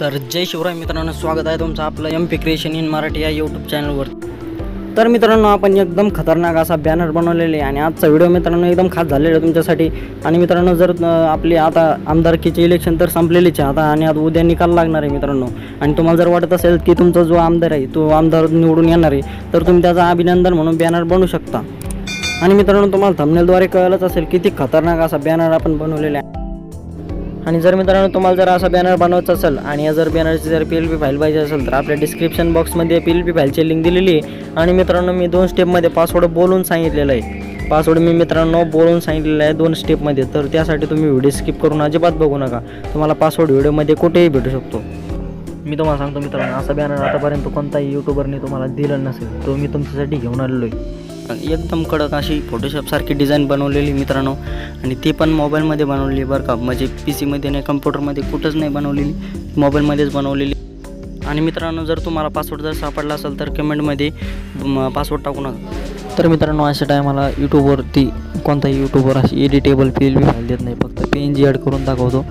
तर जय शिवराय मित्रांनो स्वागत आहे तुमचं आपलं M P creation in Marathi या यूट्यूब चॅनलवर तर मित्रांनो आपण एकदम खतरनाक असा बॅनर बनवलेले आहे आणि आजचा व्हिडिओ मित्रांनो एकदम खास झालेला आहे तुमच्यासाठी. आणि मित्रांनो जर आपली आता आमदारकीचे इलेक्शन तर संपलेलीच आहे आता आणि आता उद्या निकाल लागणार आहे मित्रांनो. आणि तुम्हाला जर वाटत असेल की तुमचा जो आमदार आहे तो आमदार निवडून येणार आहे तर तुम्ही त्याचा अभिनंदन म्हणून बॅनर बनवू शकता. आणि मित्रांनो तुम्हाला थमनेलद्वारे कळलंच असेल किती खतरनाक असा बॅनर आपण बनवलेला आहे. आणि जर मित्रांनो तुम्हाला जर असा बॅनर बनवायचा असेल आणि या जर बॅनरची जर पी एल पी फाईल पाहिजे असेल तर आपल्या डिस्क्रिप्शन बॉक्समध्ये पी एल पी फाईलची लिंक दिलेली आहे. आणि मित्रांनो मी दोन स्टेपमध्ये पासवर्ड बोलून सांगितलेलं आहे. पासवर्ड मी मित्रांनो बोलून सांगितलेलं आहे दोन स्टेपमध्ये तर त्यासाठी तुम्ही व्हिडिओ स्किप करून अजिबात बघू नका. तुम्हाला पासवर्ड व्हिडिओमध्ये कुठेही भेटू शकतो. मी तुम्हाला सांगतो मित्रांनो असा बॅनर आतापर्यंत कोणताही यूट्यूबरने तुम्हाला दिलं नसेल. तो मी तुमच्यासाठी घेऊन आलेलो आहे. एकदम कडक अशी फोटोशॉपसारखी डिझाईन बनवलेली मित्रांनो. आणि ती पण मोबाईलमध्ये बनवलेली बरं का. म्हणजे पी सीमध्ये नाही कम्प्युटरमध्ये कुठंच नाही बनवलेली. मोबाईलमध्येच बनवलेली. आणि मित्रांनो जर तुम्हाला पासवर्ड जर सापडला असेल तर कमेंटमध्ये पासवर्ड टाकू नका. तर मित्रांनो अशा टायमाला यूट्यूबवरती कोणताही यूट्यूबवर अशी editable P L B file देत नाही. फक्त पी एन जी ॲड करून दाखवतो.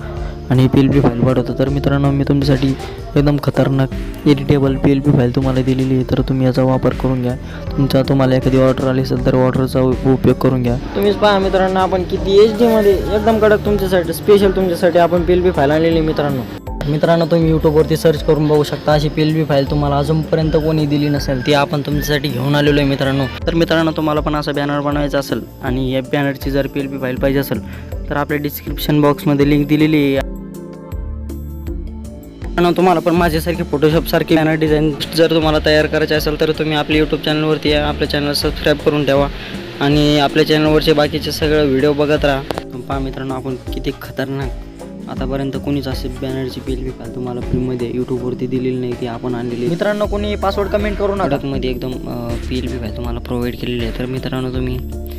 आणि पी एल बी फाईल वाढवतो. तर मित्रांनो मी तुमच्यासाठी एकदम खतरनाक editable P L B file तुम्हाला दिलेली आहे. तर तुम्ही याचा वापर करून घ्या. तुमचा तुम्हाला एखादी ऑर्डर आली असेल तर ऑर्डरचा उपयोग करून घ्या. तुम्हीच पहा मित्रांनो आपण किती एच डीमध्ये एकदम कडक तुमच्यासाठी स्पेशल तुमच्यासाठी आपण पी एल बी फाईल आणलेली आहे मित्रांनो. मित्रांनो तुम्ही यूट्यूबवरती सर्च करून बघू शकता अशी पी एल बी फाईल तुम्हाला अजूनपर्यंत कोणी दिली नसेल ती आपण तुमच्यासाठी घेऊन आलेलो आहे मित्रांनो. तर मित्रांनो तुम्हाला पण असा बॅनर बनवायचा असेल आणि या बॅनरची जर पी एल बी फाईल पाहिजे असेल तर आपल्या डिस्क्रिप्शन बॉक्समध्ये लिंक दिलेली आहे. आणि तुम्हाला पण माझ्यासारखी फोटोशॉपसारखी बॅनर डिझाईन जर तुम्हाला तयार करायचे असेल तर तुम्ही आपल्या यूट्यूब चॅनलवरती या आपल्या चॅनल सबस्क्राईब करून ठेवा. आणि आपल्या चॅनलवरचे बाकीचे सगळं व्हिडिओ बघत राहा. पहा मित्रांनो आपण किती खतरनाक. आतापर्यंत कोणीच असे बॅनरची पी एल बी फाईल तुम्हाला फ्रीमध्ये यूट्यूबवरती दिलेली नाही ती आपण आणलेली. मित्रांनो कोणी पासवर्ड कमेंट करू नका. मध्ये एकदम पी एल बी फाईल तुम्हाला प्रोव्हाइड केलेली आहे. तर मित्रांनो तुम्ही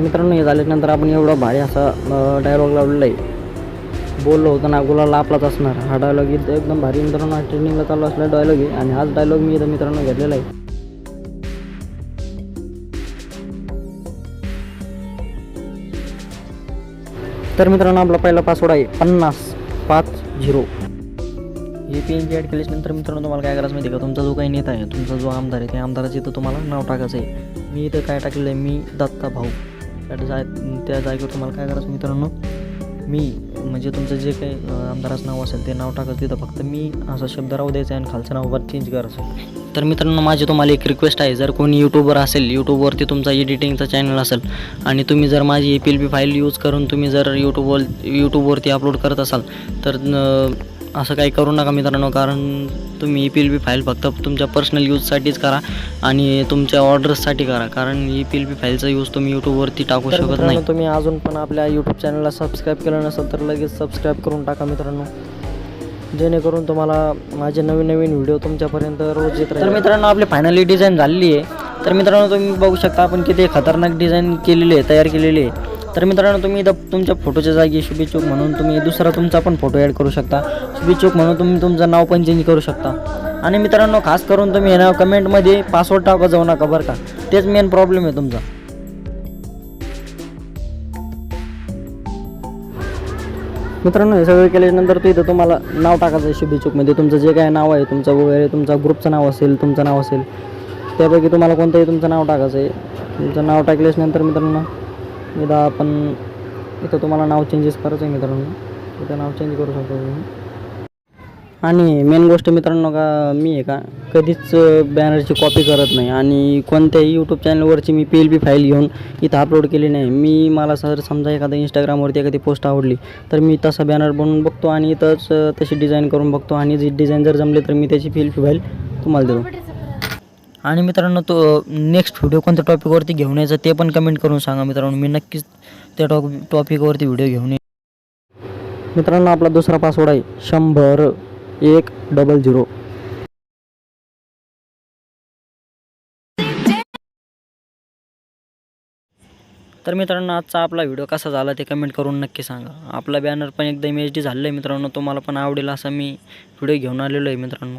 मित्रांनो हे झाल्यानंतर आपण एवढा भारी असा डायलॉग लावलेला आहे बोललो होतो ना गुलाला आपलाच असणार. हा डायलॉग इथं एकदम भारी मित्रांनो हा ट्रेनिंगला चालू असलेला डायलॉग आहे. आणि हाच डायलॉग मी इथं मित्रांनो घेतलेला आहे. तर मित्रांनो आपला पहिला पासवर्ड आहे पन्नास पाच झिरो. हे पी एन जी ॲड केल्याच्यानंतर मित्रांनो तुम्हाला काय करायचं माहिती आहे का? तुमचा जो काही नेता आहे तुमचा जो आमदार आहे त्या आमदाराचं इथं तुम्हाला नाव टाकायचं आहे. मी इथं काय टाकलेलं आहे? मी दत्ता भाऊ. त्या जाय त्या जागेवर तुम्हाला काय करायचं मित्रांनो? मी म्हणजे तुमचं जे काही आमदाराचं नाव असेल ते नाव टाकायचं तिथं फक्त मी असा शब्द राहू द्यायचा आहे आणि खालचं नाव वर चेंज करायचं. तर मित्रांनो माझी तुम्हाला एक रिक्वेस्ट आहे. जर कोणी यूट्यूबर असेल यूट्यूबवरती तुमचा एडिटिंगचा चॅनल असेल आणि तुम्ही जर माझी A P L B file use करून तुम्ही जर यूट्यूबवर यूट्यूबवरती अपलोड करत असाल तर असं काही करू नका मित्रांनो कारण तुम्ही E P L B file फक्त तुमच्या पर्सनल यूजसाठीच करा आणि तुमच्या ऑर्डर्ससाठी करा कारण ई पी एल बी फाईलचा यूज तुम्ही यूट्यूबवरती टाकू शकत नाही. तुम्ही अजून पण आपल्या यूट्यूब चॅनलला सबस्क्राईब केलं नसेल तर लगेच सबस्क्राईब करून टाका मित्रांनो. जेणेकरून तुम्हाला माझे नवीन नवीन व्हिडिओ तुमच्यापर्यंत रोज येत तर मित्रांनो आपली फायनली डिझाईन झालेली आहे. तर मित्रांनो तुम्ही बघू शकता आपण किती खतरनाक डिझाईन केलेली आहे तयार केलेली आहे. तर मित्रांनो तुम्ही इथं तुमच्या फोटोच्या जागी शुभेच्छुक म्हणून तुम्ही दुसरा तुमचा पण फोटो ॲड करू शकता. शुभेच्छुक म्हणून तुम्ही तुमचं नाव पण चेंज करू शकता. आणि मित्रांनो खास करून तुम्ही ना कमेंटमध्ये पासवर्ड टाका जाऊ नका बरं का. तेच मेन प्रॉब्लेम आहे तुमचा. मित्रांनो हे सगळं केल्यानंतर तो इथं तुम्हाला नाव टाकायचं आहे शुभेच्छुकमध्ये तुमचं जे काय नाव आहे तुमचं वगैरे तुमचा ग्रुपचं नाव असेल तुमचं नाव असेल त्यापैकी तुम्हाला कोणतंही तुमचं नाव टाकायचं आहे. तुमचं नाव टाकल्याच नंतर मित्रांनो एकदा आपण इथं तुम्हाला नाव चेंजेस करायचं आहे मित्रांनो. इथं नाव चेंज करू शकतो तुम्ही. आणि मेन गोष्ट मित्रांनो का मी आहे का कधीच बॅनरची कॉपी करत नाही. आणि कोणत्याही यूट्यूब चॅनलवरची मी पी एल बी फाईल घेऊन इथं अपलोड केली नाही. मी मला सर समजा एखादा इंस्टाग्रामवरती एखादी पोस्ट आवडली तर मी तसा बॅनर बनवून बघतो आणि इथंच तशी डिझाईन करून बघतो. आणि जी डिझाईन जर जमली तर मी त्याची पी एल बी फाईल तुम्हाला देतो. आणि मित्रांनो तो नेक्स्ट व्हिडिओ कोणत्या टॉपिकवरती घेऊन यायचा ते पण कमेंट करून सांगा मित्रांनो. मी नक्कीच त्या टॉप टॉपिकवरती व्हिडिओ घेऊन येईन. मित्रांनो आपला दुसरा पासवर्ड आहे शंभर एक डबल झिरो तर मित्रांनो आजचा आपला व्हिडिओ कसा झाला ते कमेंट करून नक्की सांगा. आपला बॅनर पण एकदम एच डी झालेला आहे मित्रांनो तुम्हाला पण आवडेल असा मी व्हिडिओ घेऊन आलेलो आहे मित्रांनो.